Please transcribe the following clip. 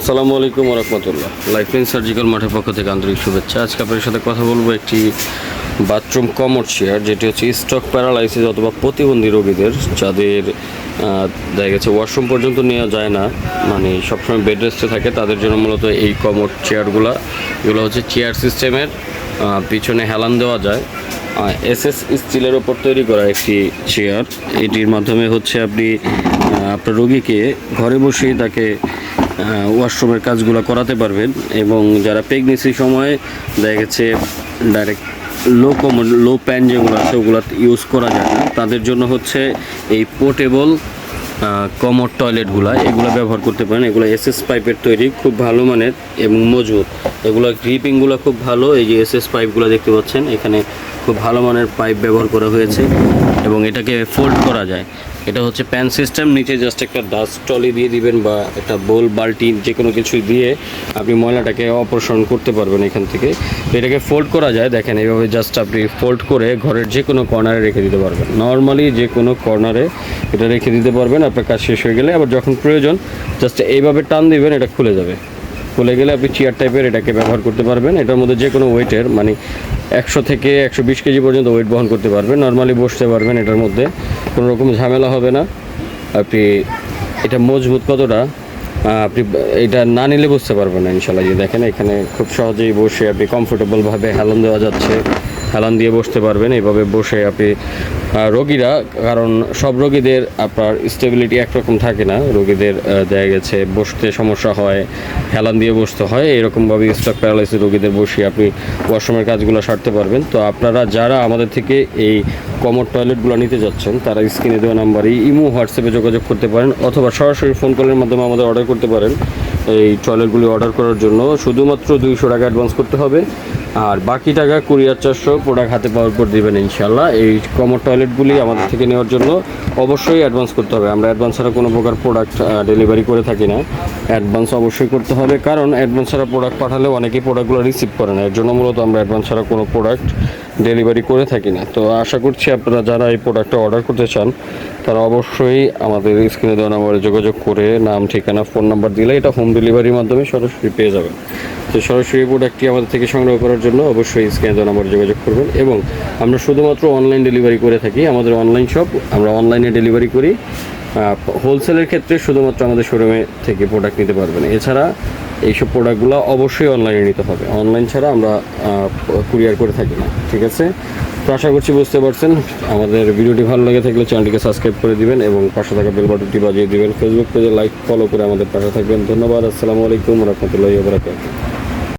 আসসালামু আলাইকুম রহমতুল্লাহ। Lifeline surgical মাঠের পক্ষ থেকে আন্তরিক শুভেচ্ছা। আজকে আপনাদের সাথে কথা বলব একটি বাথরুম কমোড চেয়ার যেটি হচ্ছে স্টক প্যারালাইসিস অথবা প্রতিবন্ধী রোগীদের, যাদের দেখা গেছে ওয়াশরুম পর্যন্ত নেওয়া যায় না। মানে সবসময় বেড রেস্টে থাকে, তাদের জন্য মূলত এই কমোড চেয়ারগুলো এগুলো হচ্ছে চেয়ার সিস্টেমের পিছনে হেলান দেওয়া যায়। এস এস স্টিলের ওপর তৈরি করা একটি চেয়ার এটির মাধ্যমে হচ্ছে আপনি আপনার রোগীকে ঘরে বসেই তাকে ওয়াশরুমের কাজগুলো করাতে পারবেন এবং যারা প্রেগনেন্সির সময়, দেখা গেছে ডাইরেক্ট লো কম লো প্যান যেগুলো আছে, ওগুলো ইউজ করা যায় না। তাদের জন্য হচ্ছে এই পোর্টেবল কমর টয়লেটগুলো এগুলো ব্যবহার করতে পারেন। এগুলো এসএস পাইপের তৈরি, খুব ভালো মানের এবং মজবুত। এগুলো গ্রিপিংগুলো খুব ভালো, এই যে এসএস পাইপগুলো দেখতে পাচ্ছেন, এখানে খুব ভালো মানের পাইপ ব্যবহার করা হয়েছে এবং এটাকে ফোল্ড করা যায়। এটা হচ্ছে প্যান সিস্টেম নিচে জাস্ট একটা ডাস্ট টলি দিয়ে দিবেন বা একটা বোল বালতি যে কোনো কিছু দিয়ে আপনি ময়লাটাকে অপসারণ করতে পারবেন এখান থেকে। এটাকে ফোল্ড করা যায়, দেখেন এইভাবে জাস্ট আপনি ফোল্ড করে ঘরের যে কোনো কর্নারে রেখে দিতে পারবেন। নর্মালি যে কোনো কর্নারে এটা রেখে দিতে পারবেন, আপনার কাজ শেষ হয়ে গেলে। আবার যখন প্রয়োজন জাস্ট এইভাবে টান দিবেন, এটা খুলে যাবে। খুলে গেলে আপনি চেয়ার টাইপের এটাকে ব্যবহার করতে পারবেন। এটার মধ্যে যে কোনো ওয়েটের মানে একশো থেকে একশো বিশ কেজি পর্যন্ত ওয়েট বহন করতে পারবেন। নর্মালি বসতে পারবেন এটার মধ্যে, কোনো রকম ঝামেলা হবে না। আপনি, এটা মজবুত কতটা? আপনি এটা না নিলে বুঝতে পারবেন না ইনশাল্লাহ যে দেখেন, এখানে খুব সহজেই বসে আপনি কমফোর্টেবলভাবে হেলান দেওয়া যাচ্ছে। হেলান দিয়ে বসতে পারবেন। এইভাবে বসে আপনি রোগীরা, কারণ সব রোগীদের আপনার স্টেবিলিটি একরকম থাকে না। রোগীদের দেখা গেছে বসতে সমস্যা হয়, হেলান দিয়ে বসতে হয়। এরকমভাবে স্টক প্যারালাইসিস রোগীদের বসিয়ে আপনি ওয়াশরুমের কাজগুলো সারতে পারবেন। তো আপনারা যারা আমাদের থেকে এই কমর টয়লেটগুলো নিতে যাচ্ছেন, তারা স্ক্রিনে দেওয়া নাম্বারে ইমো, হোয়াটসঅ্যাপে যোগাযোগ করতে পারেন। অথবা সরাসরি ফোন কলের মাধ্যমে আমাদের অর্ডার করতে পারেন এই টয়লেটগুলি অর্ডার করার জন্য। শুধুমাত্র দুইশো টাকা অ্যাডভান্স করতে হবে। আর বাকি টাকা কুরিয়ার চারশো প্রোডাক্ট হাতে পাওয়ার পর দেবেন ইনশাল্লাহ এই কমর টয়লেটগুলি আমাদের থেকে নেওয়ার জন্য অবশ্যই অ্যাডভান্স করতে হবে। আমরা অ্যাডভান্স ছাড়া কোনো প্রকার প্রোডাক্ট ডেলিভারি করে থাকি না। অ্যাডভান্স অবশ্যই করতে হবে। কারণ অ্যাডভান্স ছাড়া প্রোডাক্ট পাঠালে অনেকেই প্রোডাক্টগুলো রিসিভ করে না। এর জন্য মূলত আমরা অ্যাডভান্স ছাড়া কোনো প্রোডাক্ট ডেলিভারি করে থাকি না। তো আশা করছি আপনারা যারা এই প্রোডাক্টটা অর্ডার করতে চান তারা অবশ্যই আমাদের স্ক্রিনে দেওয়া নাম্বারে যোগাযোগ করে নাম, ঠিকানা, ফোন নাম্বার দিলে এটা হোম ডেলিভারির মাধ্যমে সরাসরি পেয়ে যাবেন। তো সরাসরি প্রোডাক্টটি আমাদের থেকে সংগ্রহ করার জন্য অবশ্যই স্ক্রিনে দেওয়া নাম্বারে যোগাযোগ করবেন এবং আমরা শুধুমাত্র অনলাইন ডেলিভারি করে থাকি, আমাদের অনলাইন শপ আমরা অনলাইনে ডেলিভারি করি। হোলসেলের ক্ষেত্রে শুধুমাত্র আমাদের শোরুমে থেকে প্রোডাক্ট নিতে পারবেন। এছাড়া এইসব প্রোডাক্টগুলো অবশ্যই অনলাইনে নিতে হবে। অনলাইন ছাড়া আমরা কুরিয়ার করে থাকি না, ঠিক আছে? তো আশা করছি বুঝতে পারছেন। আমাদের ভিডিওটি ভালো লাগে থাকলে চ্যানেলটিকে সাবস্ক্রাইব করে দিবেন এবং পাশে থাকা বেল বাটনটি বাজিয়ে দিবেন। ফেসবুক পেজে লাইক ফলো করে আমাদের পাশে থাকবেন। ধন্যবাদ। আসসালামু আলাইকুম রহমতুল্লাহ